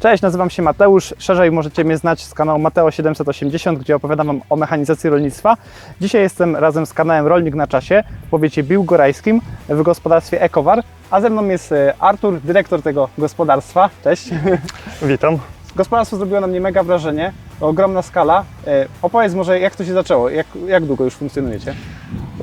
Cześć, nazywam się Mateusz. Szerzej możecie mnie znać z kanału Mateo 780, gdzie opowiadam Wam o mechanizacji rolnictwa. Dzisiaj jestem razem z kanałem Rolnik na Czasie w powiecie biłgorajskim w gospodarstwie Ekowar, a ze mną jest e, Artur, dyrektor tego gospodarstwa. Cześć. Witam. Gospodarstwo zrobiło na mnie mega wrażenie, ogromna skala. E, Opowiedz może, jak to się zaczęło, jak, jak długo już funkcjonujecie?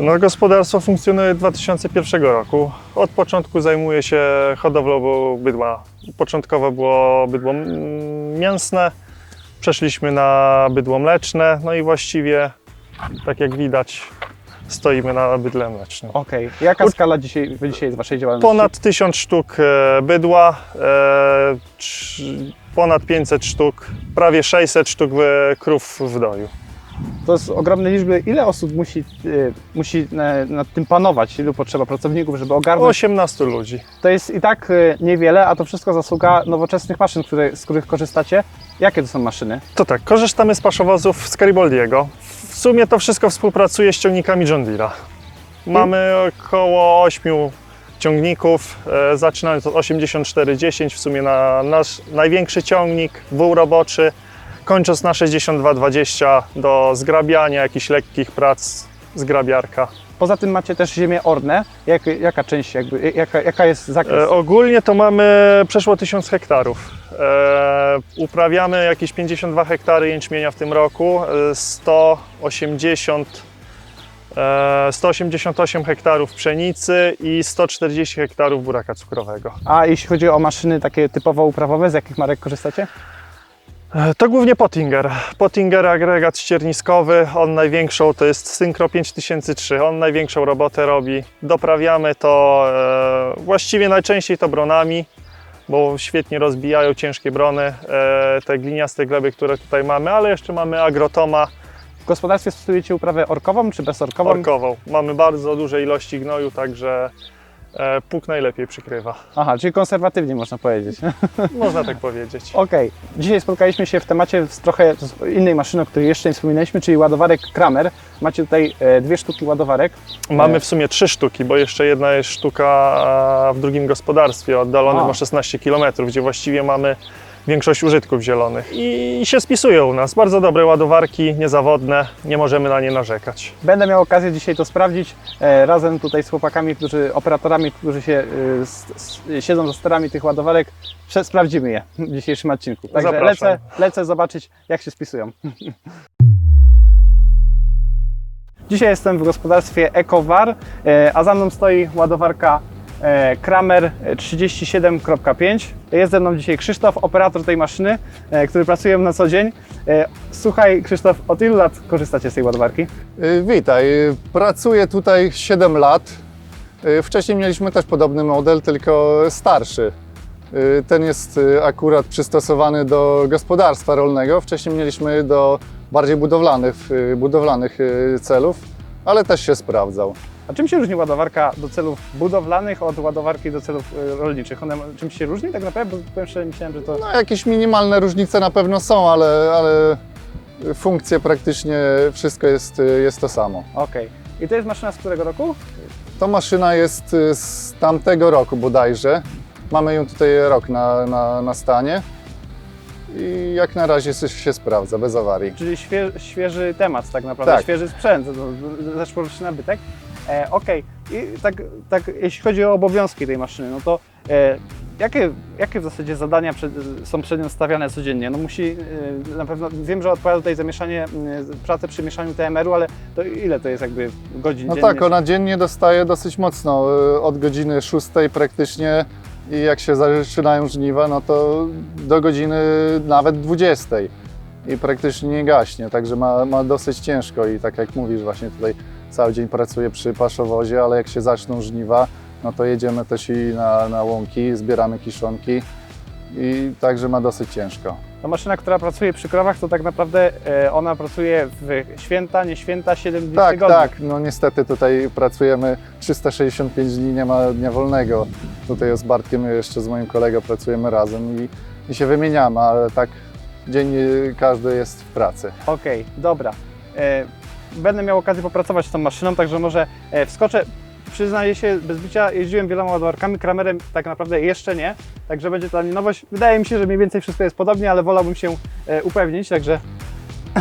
No, gospodarstwo funkcjonuje od 2001 roku. Od początku zajmuję się hodowlą bydła. Początkowo było bydło mięsne, przeszliśmy na bydło mleczne, no i właściwie, tak jak widać, stoimy na bydle mlecznym. Okej, jaka skala dzisiaj, dzisiaj jest Waszej działalności? Ponad 1000 sztuk e, bydła, e, trz- ponad 500 sztuk, prawie 600 sztuk e, krów w doju. To jest ogromne liczby. Ile osób musi, e, musi e, nad tym panować? Ilu potrzeba pracowników, żeby ogarnąć? 18 ludzi. To jest i tak e, niewiele, a to wszystko zasługa nowoczesnych maszyn, które, z których korzystacie. Jakie to są maszyny? To tak, korzystamy z paszowozów z Garibaldiego. W sumie to wszystko współpracuje z ciągnikami John Deere'a. Mamy około 8 ciągników, e, zaczynając od 8410, w sumie na nasz największy ciągnik, wół roboczy, kończąc na 6220 do zgrabiania jakichś lekkich prac zgrabiarka. Poza tym macie też ziemię orne. Jak, jaka część, jakby, jaka, jaka jest zakres? E, ogólnie to mamy przeszło 1000 hektarów. E, uprawiamy jakieś 52 hektary jęczmienia w tym roku, e, 180, e, 188 hektarów pszenicy i 140 hektarów buraka cukrowego. A jeśli chodzi o maszyny takie typowo uprawowe, z jakich marek korzystacie? E, To głównie Pottinger. Pottinger agregat ścierniskowy, on największą to jest Synchro 5003, on największą robotę robi. Doprawiamy to e, właściwie najczęściej to bronami, bo świetnie rozbijają ciężkie brony, e, te gliniaste gleby, które tutaj mamy, ale jeszcze mamy agrotoma W gospodarstwie stosujecie uprawę orkową czy bezorkową? orkową. Mamy bardzo duże ilości gnoju, także e, pług najlepiej przykrywa. Aha, czyli konserwatywnie można powiedzieć. Można tak powiedzieć. Okej, dzisiaj spotkaliśmy się w temacie z trochę innej maszyny, o której jeszcze nie wspominaliśmy, czyli ładowarek Kramer. Macie tutaj e, dwie sztuki ładowarek. Mamy w sumie trzy sztuki, bo jeszcze jedna jest sztuka w drugim gospodarstwie oddalonym A. o 16 km, gdzie właściwie mamy większość użytków zielonych i się spisują u nas. Bardzo dobre ładowarki, niezawodne, nie możemy na nie narzekać. Będę miał okazję dzisiaj to sprawdzić e, razem tutaj z chłopakami, którzy, operatorami, którzy się e, s, s, siedzą za sterami tych ładowarek. Prze, sprawdzimy je w dzisiejszym odcinku. Także Zapraszam. lecę, lecę zobaczyć, jak się spisują. Dzisiaj jestem w gospodarstwie EcoWar, e, a za mną stoi ładowarka Kramer 37.5. Jest ze mną dzisiaj Krzysztof, operator tej maszyny, e, który pracuje na co dzień. E, Słuchaj Krzysztof, od ilu lat korzystacie z tej ładowarki? Witaj, pracuję tutaj 7 lat. Wcześniej mieliśmy też podobny model, tylko starszy. Ten jest akurat przystosowany do gospodarstwa rolnego. Wcześniej mieliśmy do bardziej budowlanych, budowlanych celów, ale też się sprawdzał. A czym się różni ładowarka do celów budowlanych od ładowarki do celów y, rolniczych? One czymś się różni tak naprawdę? Bo powiem szczerze, myślałem, że to... No, jakieś minimalne różnice na pewno są, ale, ale funkcje praktycznie wszystko jest, y, jest to samo. Okej. I to jest maszyna z którego roku? To maszyna jest y, z tamtego roku bodajże. Mamy ją tutaj rok na, na, na stanie i jak na razie się- sprawdza, bez awarii. Czyli świe, świeży temat tak naprawdę, Tak. świeży sprzęt, zeszłoroczny nabytek. E, Okej, i tak, tak jeśli chodzi o obowiązki tej maszyny, no to e, jakie, jakie w zasadzie zadania przed, są przed nią stawiane codziennie? No musi e, na pewno, wiem, że odpowiada tutaj za mieszanie, e, pracę przy mieszaniu TMR-u, ale to ile to jest jakby godzin No dziennie? tak, ona dziennie dostaje dosyć mocno, y, od godziny 6 praktycznie i jak się zaczynają żniwa, no to do godziny nawet 20 i praktycznie nie gaśnie, także ma, ma dosyć ciężko i tak jak mówisz właśnie tutaj cały dzień pracuje przy paszowozie, ale jak się zaczną żniwa, no to jedziemy też i na, na łąki, zbieramy kiszonki i także ma dosyć ciężko. To maszyna, która pracuje przy krowach, to tak naprawdę e, ona pracuje w święta, nie święta, 7 dni Tak, tygodniu. tak. No niestety tutaj pracujemy 365 dni, nie ma dnia wolnego. Tutaj z Bartkiem jeszcze z moim kolegą pracujemy razem i, i się wymieniamy, ale tak dziennie każdy jest w pracy. Okej, dobra. Będę miał okazję popracować z tą maszyną, także może e, wskoczę przyznaję się, bez bicia jeździłem wieloma ładowarkami, Kramerem tak naprawdę jeszcze nie, także będzie to dla mnie nowość. Wydaje mi się, że mniej więcej wszystko jest podobnie, ale wolałbym się e, upewnić, także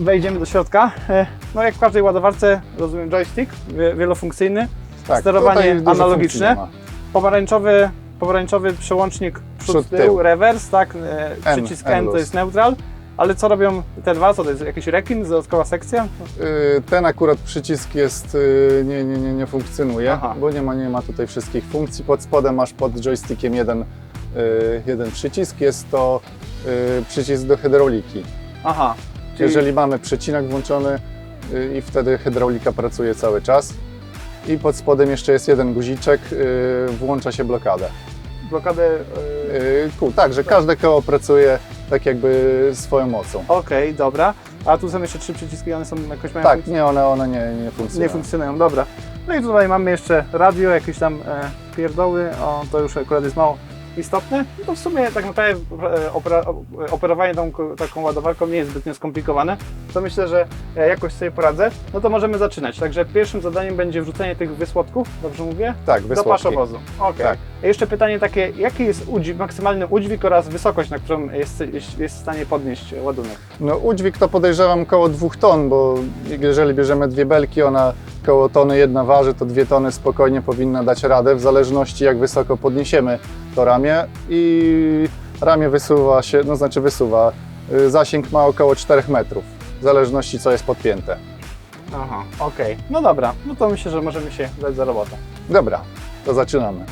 wejdziemy do środka. E, no jak w każdej ładowarce, rozumiem joystick wie- wielofunkcyjny, sterowanie Tak, funkcji analogiczne, pomarańczowy, pomarańczowy przełącznik przód, tył, tył. rewers, tak, przycisk N N to jest neutral, ale co robią te dwa, co to jest jakiś rekin, dodatkowa sekcja? Y, Ten akurat przycisk jest, y, nie, nie, nie, nie funkcjonuje, Aha. bo nie ma, nie ma tutaj wszystkich funkcji. Pod spodem masz pod joystickiem jeden, y, jeden przycisk, jest to przycisk do hydrauliki. Aha. Czyli Jeżeli mamy przecinak włączony i wtedy hydraulika pracuje cały czas. I pod spodem jeszcze jest jeden guziczek, włącza się blokadę. blokadę... e, Y, Kół, tak, że każde koło pracuje tak jakby swoją mocą. Okej, dobra. A tu są jeszcze trzy przyciski, one są jakoś mają Tak, funkcję? nie, one, one nie, nie funkcjonują. nie funkcjonują, dobra. No i tutaj mamy jeszcze radio, jakieś tam e, pierdoły, o, to już akurat jest mało istotne. No to w sumie tak naprawdę e, opera, o- operowanie tą, taką ładowarką nie jest zbytnio skomplikowane. To myślę, że e, jakoś sobie poradzę. No to możemy zaczynać. Także pierwszym zadaniem będzie wrzucenie tych wysłodków, dobrze mówię? Tak, Do wysłodki. paszowozu. Okej. Tak. Jeszcze pytanie takie, jaki jest udźwig, maksymalny udźwig oraz wysokość, na którą jest, jest, jest w stanie podnieść ładunek? No udźwig to podejrzewam koło dwóch ton, bo jeżeli bierzemy dwie belki, ona koło tony jedna waży, to dwie tony spokojnie powinna dać radę, w zależności jak wysoko podniesiemy to ramię i ramię wysuwa się, no znaczy wysuwa, y, zasięg ma około 4 metrów, w zależności co jest podpięte. Aha, okej. No dobra, no to myślę, że możemy się dać za robotę. Dobra, to zaczynamy.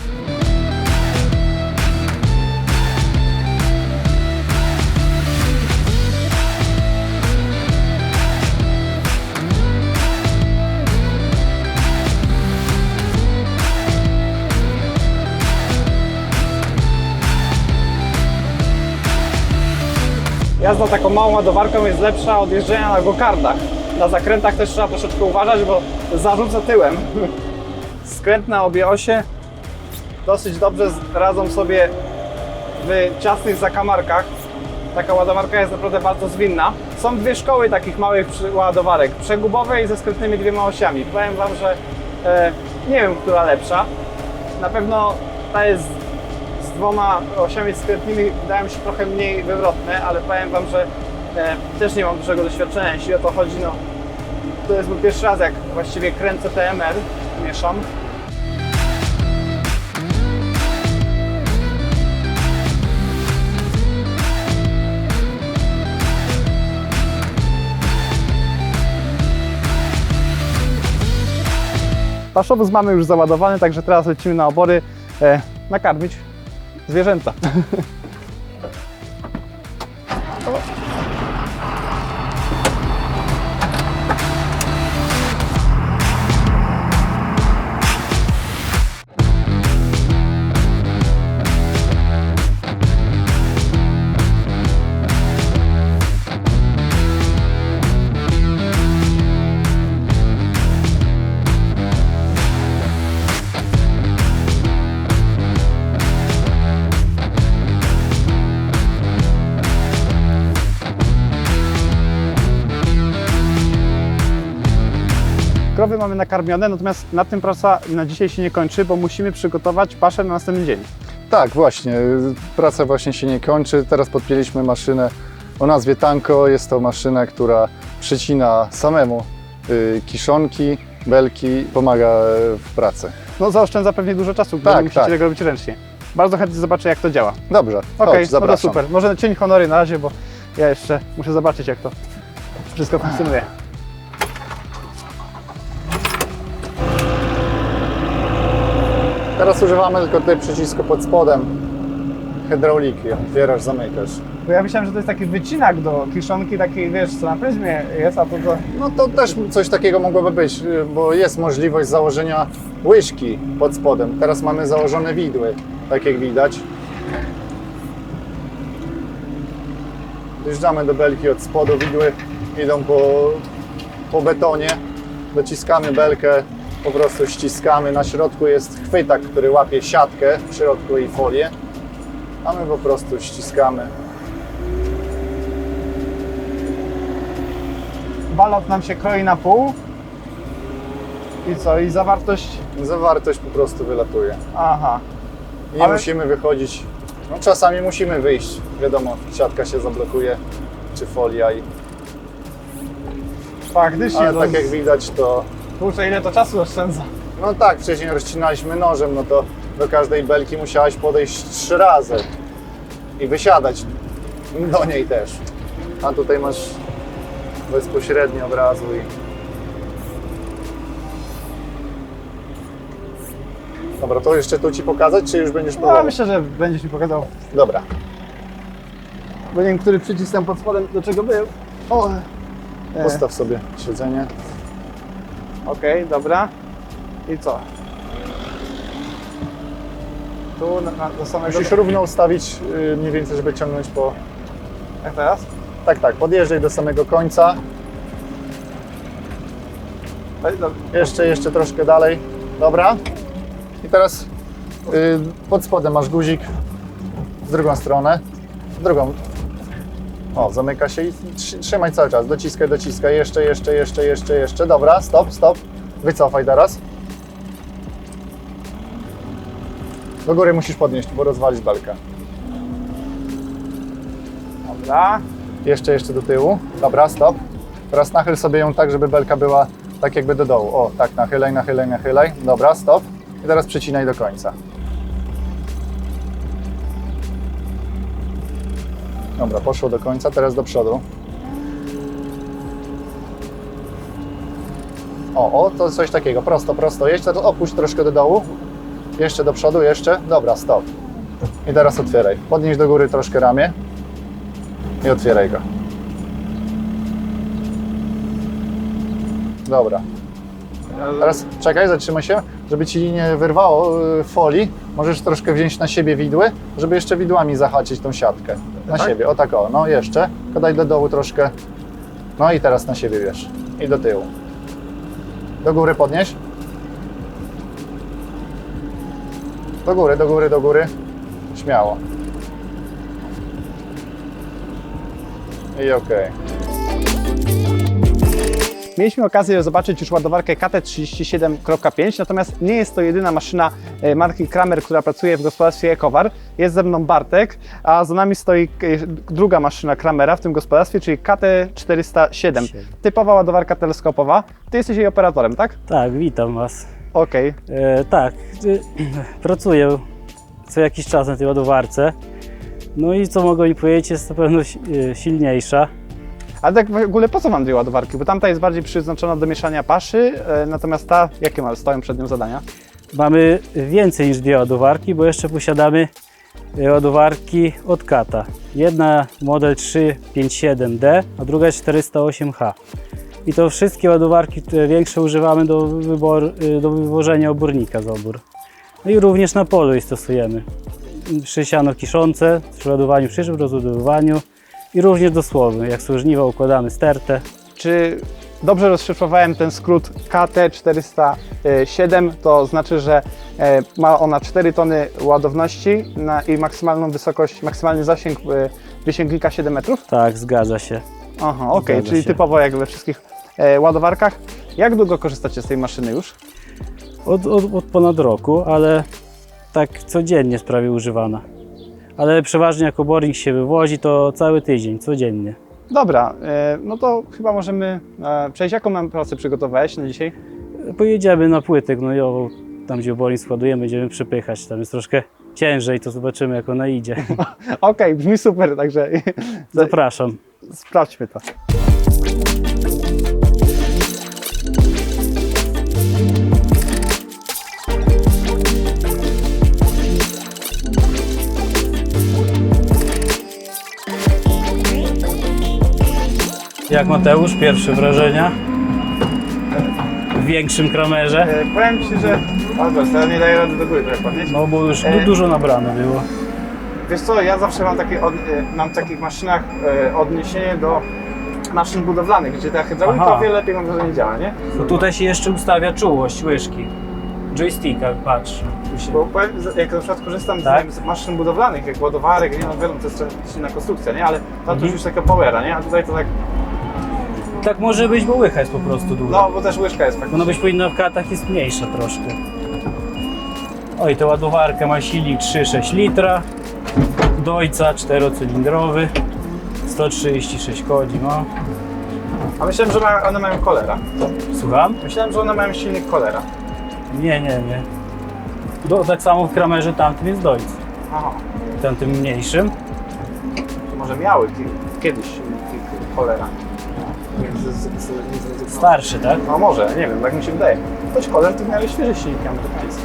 Jazda taką małą ładowarką jest lepsza od jeżdżenia na gokardach. Na zakrętach też trzeba troszeczkę uważać, bo zarzuca tyłem. Skręt na obie osie dosyć dobrze radzą sobie w ciasnych zakamarkach. Taka ładowarka jest naprawdę bardzo zwinna. Są dwie szkoły takich małych ładowarek, przegubowej ze skrętnymi dwiema osiami. Powiem Wam, że e, nie wiem, która lepsza. Na pewno ta jest dwoma osiami skrętnymi wydają się trochę mniej wywrotne, ale powiem Wam, że e, też nie mam dużego doświadczenia, jeśli o to chodzi. No, to jest mój pierwszy raz, jak właściwie kręcę TMR, mieszam. Paszowóz mamy już załadowany, także teraz lecimy na obory e, nakarmić zwierzęta. Mamy nakarmione, natomiast na tym praca na dzisiaj się nie kończy, bo musimy przygotować paszę na następny dzień. Tak, właśnie. Praca właśnie się nie kończy. Teraz podpięliśmy maszynę o nazwie Tanko. Jest to maszyna, która przycina samemu y, kiszonki, belki, pomaga w pracy. No zaoszczędza pewnie dużo czasu, gdy Tak, musicie tak. tego robić ręcznie. Bardzo chętnie zobaczę, jak to działa. Dobrze, Okej, chodź, no to zapraszam. super. Może cień honory na razie, bo ja jeszcze muszę zobaczyć, jak to wszystko funkcjonuje. Teraz używamy tylko tutaj przycisku pod spodem hydrauliki. Otwierasz, zamykasz. Bo ja myślałem, że to jest taki wycinak do kiszonki, taki wiesz, co na pryzmie jest, a to to... No to też coś takiego mogłoby być, bo jest możliwość założenia łyżki pod spodem. Teraz mamy założone widły, tak jak widać. Wjeżdżamy do belki od spodu, widły idą po, po betonie. Dociskamy belkę, po prostu ściskamy. Na środku jest chwytak, który łapie siatkę w środku i folię. A my po prostu ściskamy. balot nam się kroi na pół I co, i zawartość? Zawartość po prostu wylatuje. Aha. Nie Ale- musimy wychodzić. No czasami musimy wyjść. Wiadomo, siatka się zablokuje, czy folia i... Faktycznie, Ale tak jak widać to... kurczę, ile to czasu oszczędza. No tak, wcześniej rozcinaliśmy nożem, no to do każdej belki musiałaś podejść trzy razy i wysiadać do niej też. A tutaj masz bezpośrednio od razu i... Dobra, to jeszcze tu Ci pokazać, czy już będziesz No, próbował? myślę, że będziesz mi pokazał, Dobra. bo nie wiem, który przycisk tam pod spodem do czego był. O, e, Postaw sobie siedzenie. Okej, dobra. I co? Tu na, na, do samego... Musisz równo ustawić yy, mniej więcej, żeby ciągnąć po... Jak teraz? Tak, tak, podjeżdżaj do samego końca. Jeszcze, jeszcze troszkę dalej. Dobra. I teraz yy, pod spodem masz guzik w drugą stronę. W drugą. O, zamyka się i trzy- trzymaj cały czas. Dociskaj, dociskaj. Jeszcze, jeszcze, jeszcze, jeszcze, jeszcze. Dobra, stop, stop. Wycofaj teraz. Do góry musisz podnieść, bo rozwalisz belkę. Dobra. Jeszcze, jeszcze do tyłu. Dobra, stop. Teraz nachyl sobie ją tak, żeby belka była tak jakby do dołu. O, tak, nachylaj, nachylaj, nachylaj. Dobra, stop. I teraz przycinaj do końca. Dobra, poszło do końca, teraz do przodu. O, o, to coś takiego, prosto, prosto. Teraz opuść troszkę do dołu. Jeszcze do przodu, jeszcze. Dobra, stop. I teraz otwieraj. Podnieś do góry troszkę ramię i otwieraj go. Dobra. Teraz czekaj, zatrzymaj się, żeby ci nie wyrwało y, folii. Możesz troszkę wziąć na siebie widły, żeby jeszcze widłami zahaczyć tą siatkę. Na Tak? siebie, o tak o, no jeszcze. Tylko daj do dołu troszkę. No i teraz na siebie wiesz. I do tyłu. Do góry podnieś. Do góry, do góry, do góry. Śmiało. I okej. Mieliśmy okazję zobaczyć już ładowarkę KT37.5, natomiast nie jest to jedyna maszyna e, marki Kramer, która pracuje w gospodarstwie Ekowar. Jest ze mną Bartek, a za nami stoi e, druga maszyna Kramera w tym gospodarstwie, czyli KT407. Typowa ładowarka teleskopowa. Ty jesteś jej operatorem, tak? Tak, witam Was. Okej. E, tak, pracuję co jakiś czas na tej ładowarce. No i co mogę mi powiedzieć, jest na pewno si- silniejsza. Ale tak w ogóle po co Wam dwie ładowarki? Bo tamta jest bardziej przeznaczona do mieszania paszy, e, natomiast ta, jakie ma, stoją przed nią zadania? Mamy więcej niż dwie ładowarki, bo jeszcze posiadamy e, ładowarki od Kata. Jedna model 357D, a druga jest 408H. I to wszystkie ładowarki większe używamy do, wybor, y, do wywożenia obornika z obór. No i również na polu je stosujemy. Przy siano kiszące, przy ładowaniu szyszów, rozładowywaniu i również do słowy. Jak są żniwa, układamy stertę. Czy dobrze rozszyfrowałem ten skrót KT407? To znaczy, że e, ma ona 4 tony ładowności i maksymalną wysokość, maksymalny zasięg e, wysięgnika 7 metrów? Tak, zgadza się. Aha, okej, czyli się. typowo jak we wszystkich e, ładowarkach. Jak długo korzystacie z tej maszyny już? Od, od, od ponad roku, ale tak codziennie jest prawie używana. Ale przeważnie jak obornik się wywozi, to cały tydzień, codziennie. Dobra, e, no to chyba możemy e, przejść. Jaką nam pracę przygotowałeś na dzisiaj? Pojedziemy na płytę gnojową, tam gdzie obornik składujemy, będziemy przypychać. Tam jest troszkę ciężej, to zobaczymy jak ona idzie. Okej, brzmi super, także Zapraszam. sprawdźmy to. Jak Mateusz, pierwsze wrażenia? W większym kramerze? E, powiem Ci, że... O, ja nie daję rady do góry trochę podnieść. No bo już E, du- dużo nabrane było. Wiesz co, ja zawsze mam, takie od, e, mam w takich maszynach e, odniesienie do maszyn budowlanych, gdzie ta hydraulika Aha. o wiele lepiej mam wrażenie działa, nie? No tutaj się jeszcze ustawia czułość łyżki. Joysticka, patrz. Tu się- Bo powiem, że jak na przykład korzystam Tak. z, z maszyn budowlanych, jak ładowarek, nie no wiadomo, to jest trochę inna konstrukcja, nie? Ale tam to Mhm. już taka powera, nie? A tutaj to tak Tak może być, bo łycha jest po prostu duża. No, bo też łyżka jest Ona faktycznie. być powinna w katach jest mniejsza troszkę. Oj, to ładowarka ma silnik 3,6 litra. Dojca czterocylindrowy. 136 koni ma. A myślałem, że ma, one mają kolera. Słucham? Myślałem, że one mają silnik kolera. Nie, nie, nie. Do, tak samo w kramerze tamtym jest dojc. Aha. Tamtym mniejszym. To może miały ki- kiedyś silniki kolera. Starszy, tak? No może, nie wiem, tak mi się wydaje. Choć koler to miały świeże silniki amerykańskie.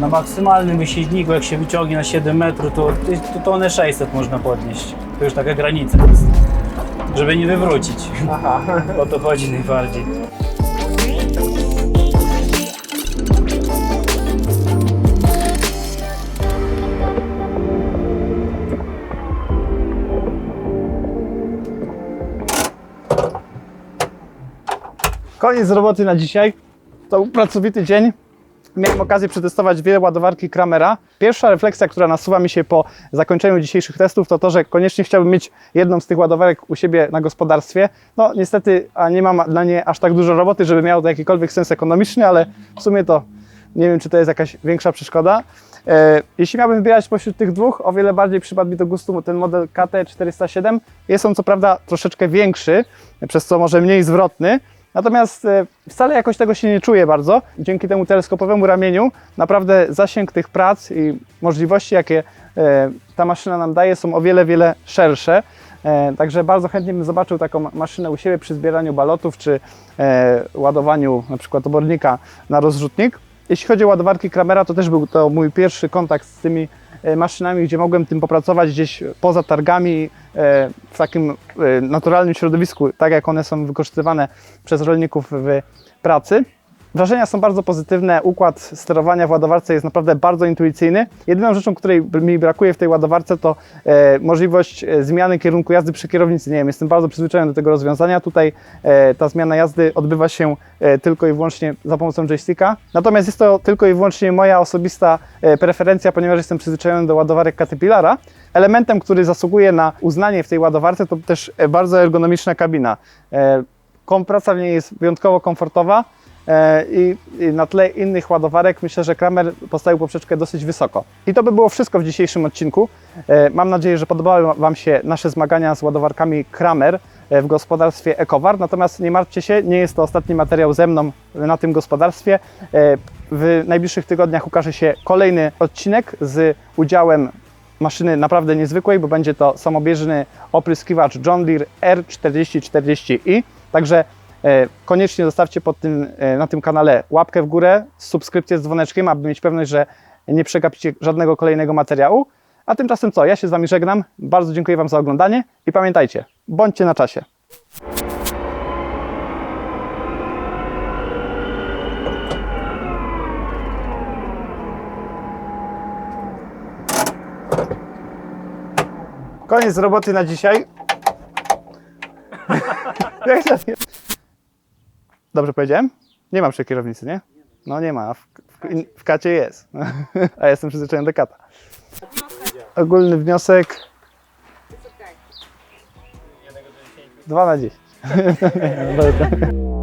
Na maksymalnym wysiedniku, jak się wyciągnie na 7 metrów, to, to tonę 600 można podnieść. To już taka granica jest. Żeby nie wywrócić. Aha. O to chodzi najbardziej. Koniec roboty na dzisiaj. To był pracowity dzień. Miałem okazję przetestować wiele ładowarki Kramera. Pierwsza refleksja, która nasuwa mi się po zakończeniu dzisiejszych testów, to to, że koniecznie chciałbym mieć jedną z tych ładowarek u siebie na gospodarstwie. No niestety, a nie mam dla niej aż tak dużo roboty, żeby miało to jakikolwiek sens ekonomiczny, ale w sumie to nie wiem, czy to jest jakaś większa przeszkoda. E, jeśli miałbym wybierać spośród tych dwóch, o wiele bardziej przypadł mi do gustu ten model KT407. Jest on co prawda troszeczkę większy, przez co może mniej zwrotny, Natomiast e, wcale jakoś tego się nie czuję bardzo. Dzięki temu teleskopowemu ramieniu naprawdę zasięg tych prac i możliwości, jakie e, ta maszyna nam daje, są o wiele, wiele szersze. E, Także bardzo chętnie bym zobaczył taką ma- maszynę u siebie przy zbieraniu balotów czy ładowaniu na przykład obornika na rozrzutnik. Jeśli chodzi o ładowarki Kramera, to też był to mój pierwszy kontakt z tymi maszynami, gdzie mogłem tym popracować gdzieś poza targami, e, w takim e, naturalnym środowisku, tak jak one są wykorzystywane przez rolników w pracy. Wrażenia są bardzo pozytywne, układ sterowania w ładowarce jest naprawdę bardzo intuicyjny. Jedyną rzeczą, której mi brakuje w tej ładowarce to e, możliwość e, zmiany kierunku jazdy przy kierownicy. Nie wiem, jestem bardzo przyzwyczajony do tego rozwiązania. Tutaj e, ta zmiana jazdy odbywa się e, tylko i wyłącznie za pomocą joysticka. Natomiast jest to tylko i wyłącznie moja osobista e, preferencja, ponieważ jestem przyzwyczajony do ładowarek Caterpillara. Elementem, który zasługuje na uznanie w tej ładowarce to też e, bardzo ergonomiczna kabina. E, w niej jest wyjątkowo komfortowa. E, I, na tle innych ładowarek myślę, że Kramer postawił poprzeczkę dosyć wysoko. I to by było wszystko w dzisiejszym odcinku. E, Mam nadzieję, że podobały Wam się nasze zmagania z ładowarkami Kramer e, w gospodarstwie Ekowar. Natomiast nie martwcie się, nie jest to ostatni materiał ze mną na tym gospodarstwie. W najbliższych tygodniach ukaże się kolejny odcinek z udziałem maszyny naprawdę niezwykłej, bo będzie to samobieżny opryskiwacz John Deere R4040i. Także koniecznie zostawcie tym, e, na tym kanale łapkę w górę, subskrypcję z dzwoneczkiem, aby mieć pewność, że nie przegapicie żadnego kolejnego materiału. A tymczasem co, ja się z Wami żegnam. Bardzo dziękuję Wam za oglądanie i pamiętajcie, bądźcie na czasie. Koniec roboty na dzisiaj. Jak? Dobrze powiedziałem? Nie mam przy kierownicy, nie? No nie ma, a w, w, w kacie jest. A jestem przyzwyczajony do kata. Ogólny wniosek. 2 na 10. Dobra.